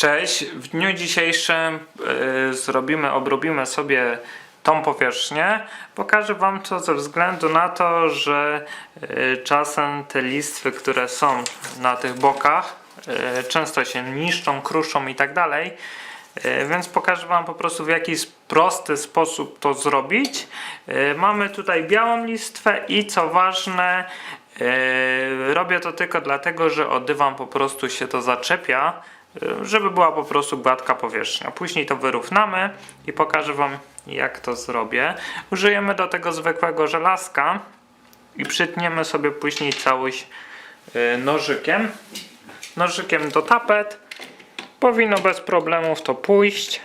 Cześć, w dniu dzisiejszym y, zrobimy, obrobimy sobie tą powierzchnię. Pokażę Wam to ze względu na to, że y, czasem te listwy, które są na tych bokach, y, często się niszczą, kruszą i tak dalej. Więc pokażę Wam po prostu w jaki prosty sposób to zrobić. Mamy tutaj białą listwę i co ważne, robię to tylko dlatego, że o dywan po prostu się to zaczepia, żeby była po prostu gładka powierzchnia. Później to wyrównamy i pokażę Wam jak to zrobię. Użyjemy do tego zwykłego żelazka i przytniemy sobie później całość y, nożykiem. Nożykiem do tapet. Powinno bez problemów to pójść.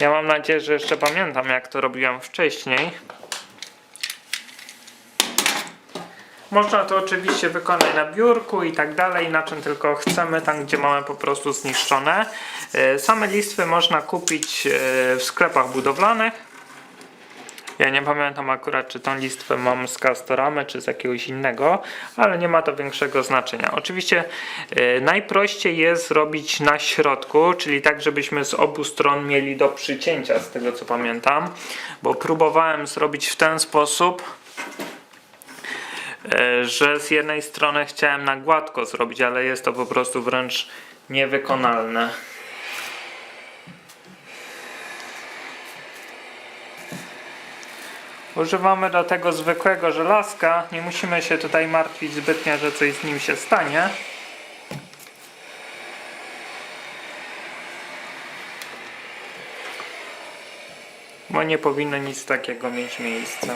Ja mam nadzieję, że jeszcze pamiętam jak to robiłem wcześniej. Można to oczywiście wykonać na biurku i tak dalej, na czym tylko chcemy, tam gdzie mamy po prostu zniszczone. E, Same listwy można kupić e, w sklepach budowlanych. Ja nie pamiętam akurat, czy tą listwę mam z Castoramy, czy z jakiegoś innego, ale nie ma to większego znaczenia. Oczywiście e, najprościej jest zrobić na środku, czyli tak, żebyśmy z obu stron mieli do przycięcia, z tego co pamiętam, bo próbowałem zrobić w ten sposób, że z jednej strony chciałem na gładko zrobić, ale jest to po prostu wręcz niewykonalne. Używamy do tego zwykłego żelazka. Nie musimy się tutaj martwić zbytnio, że coś z nim się stanie. Bo nie powinno nic takiego mieć miejsca.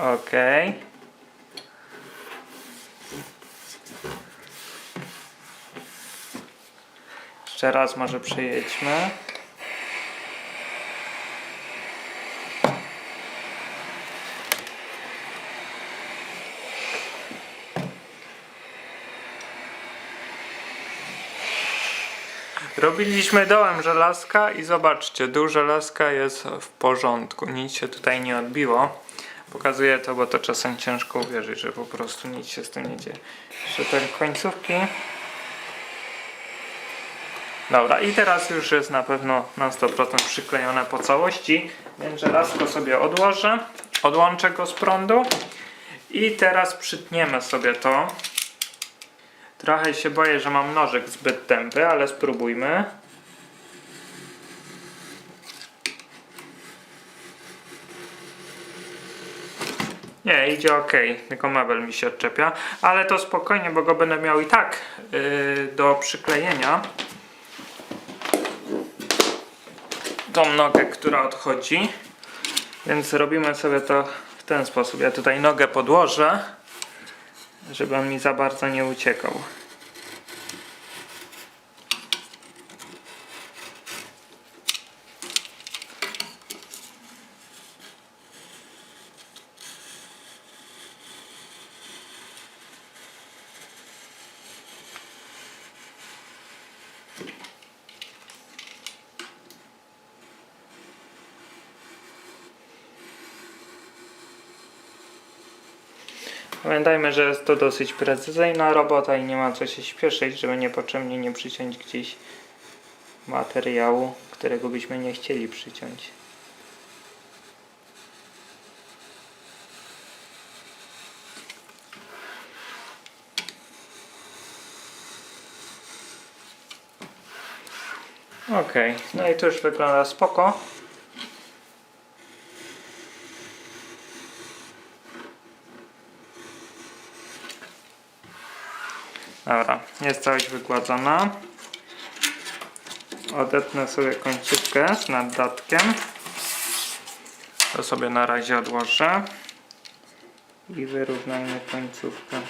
Okej. Jeszcze raz może przejedźmy. Robiliśmy dołem żelazka i zobaczcie, dół żelazka jest w porządku, nic się tutaj nie odbiło. Pokazuję to, bo to czasem ciężko uwierzyć, że po prostu nic się z tym nie dzieje. Jeszcze te końcówki. Dobra, i teraz już jest na pewno na 100% przyklejone po całości, więc żelazko sobie odłożę, odłączę go z prądu i teraz przytniemy sobie to. Trochę się boję, że mam nożyk zbyt tępy, ale spróbujmy. Nie, idzie ok, tylko mebel mi się odczepia, ale to spokojnie, bo go będę miał i tak yy, do przyklejenia. Tą nogę, która odchodzi, więc robimy sobie to w ten sposób. Ja tutaj nogę podłożę, żeby on mi za bardzo nie uciekał. Pamiętajmy, że jest to dosyć precyzyjna robota i nie ma co się śpieszyć, żeby niepotrzebnie nie przyciąć gdzieś materiału, którego byśmy nie chcieli przyciąć. Ok, no i to już wygląda spoko. Dobra, jest całość wygładzona. Odetnę sobie końcówkę z naddatkiem. To sobie na razie odłożę. I wyrównajmy końcówkę.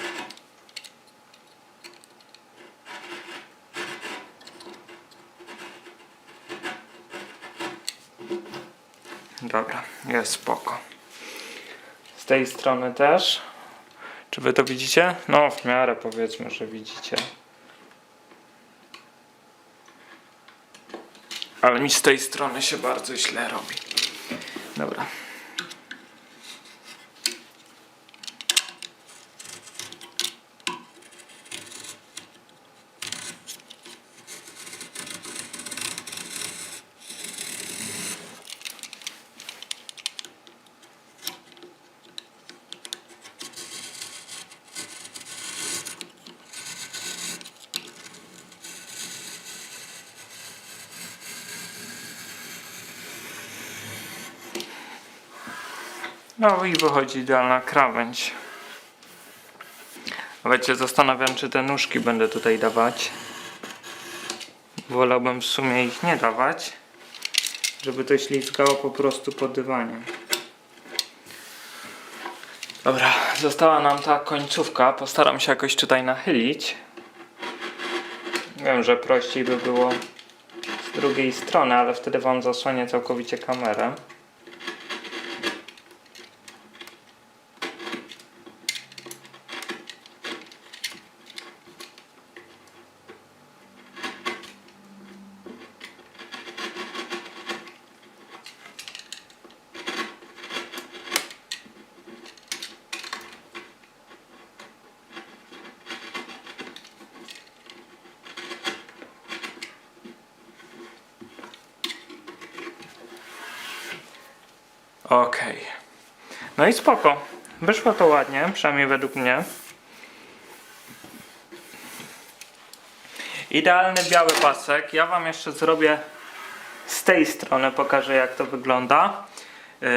Dobra, jest spoko. Z tej strony też. Czy wy to widzicie? No, w miarę powiedzmy, że widzicie. Ale mi z tej strony się bardzo źle robi. Dobra. No i wychodzi idealna krawędź. Wiecie, zastanawiam, czy te nóżki będę tutaj dawać. Wolałbym w sumie ich nie dawać, żeby to ślizgało po prostu po dywanie. Dobra, została nam ta końcówka. Postaram się jakoś tutaj nachylić. Wiem, że prościej by było z drugiej strony, ale wtedy Wam zasłonię całkowicie kamerę. Okej. No i spoko. Wyszło to ładnie, przynajmniej według mnie. Idealny biały pasek. Ja Wam jeszcze zrobię z tej strony, pokażę jak to wygląda. Yy,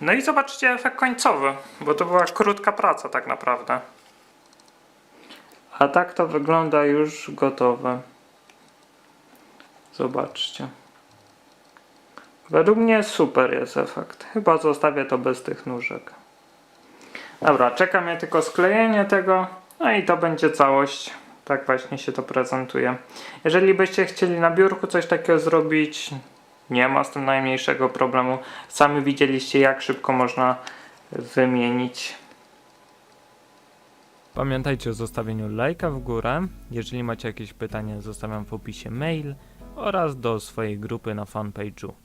No i zobaczcie efekt końcowy, bo to była krótka praca tak naprawdę. A tak to wygląda już gotowe. Zobaczcie. Według mnie super jest efekt. Chyba zostawię to bez tych nóżek. Dobra, czeka mnie tylko sklejenie tego. No i to będzie całość. Tak właśnie się to prezentuje. Jeżeli byście chcieli na biurku coś takiego zrobić, nie ma z tym najmniejszego problemu. Sami widzieliście jak szybko można wymienić. Pamiętajcie o zostawieniu lajka w górę. Jeżeli macie jakieś pytania, zostawiam w opisie mail oraz do swojej grupy na fanpage'u.